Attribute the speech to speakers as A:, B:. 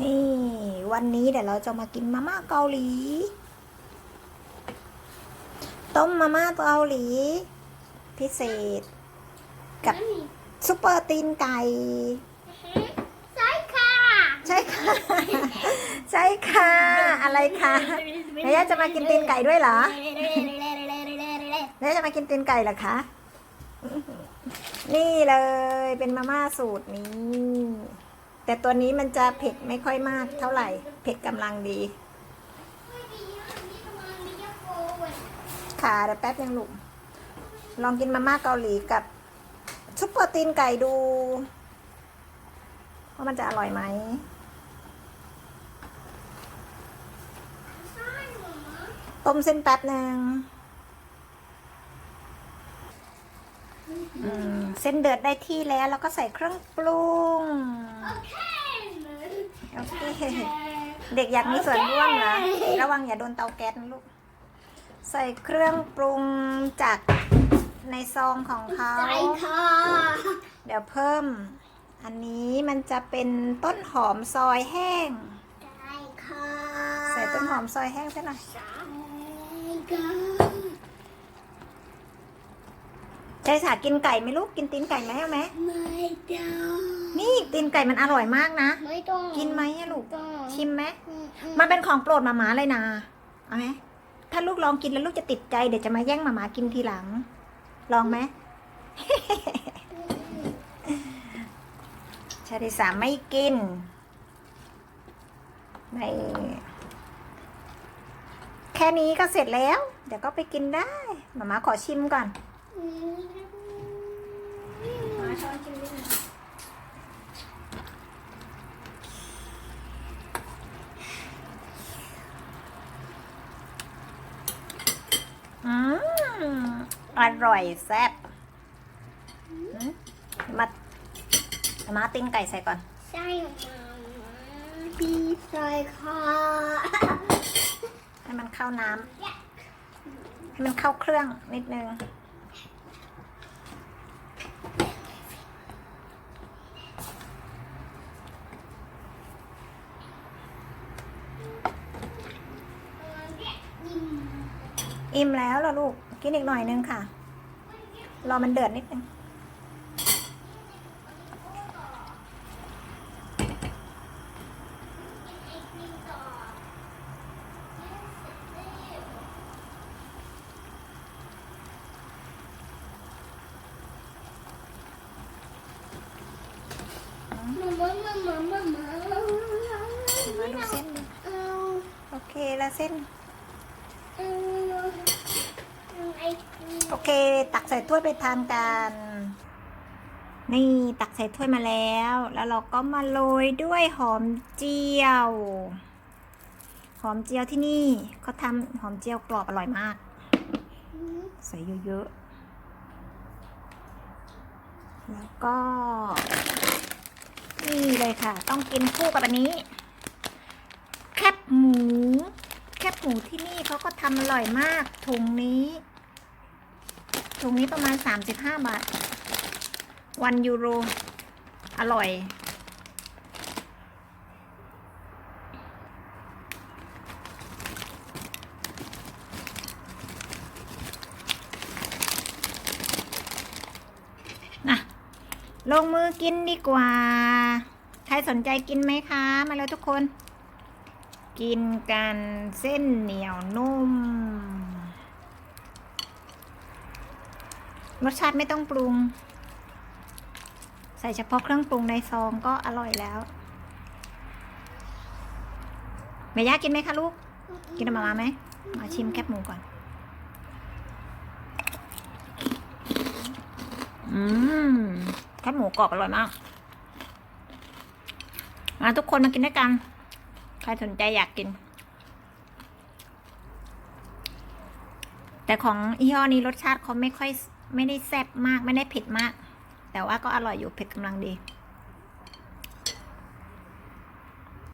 A: นี่ วันนี้เดี๋ยวเราจะมากินมาม่าเกาหลี ต้มมาม่าเกาหลี พิเศษ กับซุปเปอร์ตีนไก่
B: ใช่ค่ะ
A: ใช่ค่ะ ใช่ค่ะ อะไรคะเนย่าจะมากินตีนไก่ด้วยเหรอเนย่าจะมากินตีนไก่เหรอคะ นี่เลยเป็นมาม่าสูตรนี้ แต่ตัวนี้มันจะเผ็ดไม่ค่อยมากเท่าไหร่ เผ็ดกำลังดี ค่ะเดี๋ยวแป๊บยังลูกลองกินมาม่าเกาหลีกับซุปเปอร์ตีนไก่ดูว่ามันจะอร่อยไหมต้มเส้นแป๊บหนึ่งอืม เส้นเดือดได้ที่แล้วแล้วก็ใส่เครื่องปรุง โอเค เด็กอยากมีส่วนร่วมเหรอ ระวังอย่าโดนเตาแก๊สนะลูก ใส่เครื่องปรุงจากในซองของเขา
B: ใช่ค่ะ
A: เดี๋ยวเพิ่ม อันนี้มันจะเป็นต้นหอมซอยแห้ง
B: ใช่ค่ะ
A: ใส่ต้นหอมซอยแห้งซะหน่อย
B: ใช่ค่ะ
A: ใจสากินไก่ไหมลูกกินตีนไก่ไหมเอาไหม
B: ไม่ต้อง
A: นี่ตีนไก่มันอร่อยมากนะ
B: ไม่ต้อง
A: กินไหมอะลูก
B: ต้อง
A: ชิมไหม
B: อืมอืม
A: มันเป็นของโปรดหมาม้าเลยนะเอาไหมถ้าลูกลองกินแล้วลูกจะติดใจเดี๋ยวจะมาแย่งหมาม้ากินทีหลัง ลองไหมชาติสามไม่กินไม่แค่นี้ก็เสร็จแล้ว เดี๋ยวก็ไปกินได้หมาม้าขอชิมก่อน
B: อื มมาช้อนชิมด้วยนะ
A: อืมอร่อยแซ่บอืมมามาติ้งไก่ใส่ก่อน
B: ใช่ค่ะพี่ใส่ค่ะ
A: ให้มันเข้าน้ำให้มันเข้าเครื่องนิดนึง อิ่มแล้วเหรอลูก กินอีกหน่อยนึงค่ะ รอมันเดือดนิดนึง
B: มา
A: ดูเส้น โอเค แล้วเส้น
B: เอาเอาไอติม
A: โอเค ตักใส่ถ้วยไปทานกัน นี่ตักใส่ถ้วยมาแล้ว แล้วเราก็มาโรยด้วยหอมเจียว หอมเจียวที่นี่เขาทำหอมเจียวกรอบอร่อยมาก ใส่เยอะๆ แล้วก็ นี่เลยค่ะ ต้องกินคู่กับอันนี้ แคบหมู แคบหมูที่นี่เขาก็ทำอร่อยมากถุงนี้ ถุงนี้ประมาณ 35 บาท วันยูโร อร่อย นะลงมือกินดีกว่า ใครสนใจกินไหมคะ มาเลยทุกคน กินกันเส้นเหนียวนุ่ม รสชาติไม่ต้องปรุง ใส่เฉพาะเครื่องปรุงในซองก็อร่อยแล้วเมย่ากินไหมคะลูก กินมามาไหมมาชิมแคบหมูก่อน อืมแคบหมูกรอบอร่อยมาก มาทุกคนมากินด้วยกัน ใครสนใจอยากกิน แต่ของยี่ห้อนี้รสชาติเขาไม่ค่อย ไม่ได้แซ่บมากไม่ได้เผ็ดมาก แต่ว่าก็อร่อยอยู่เผ็ดกำลังดี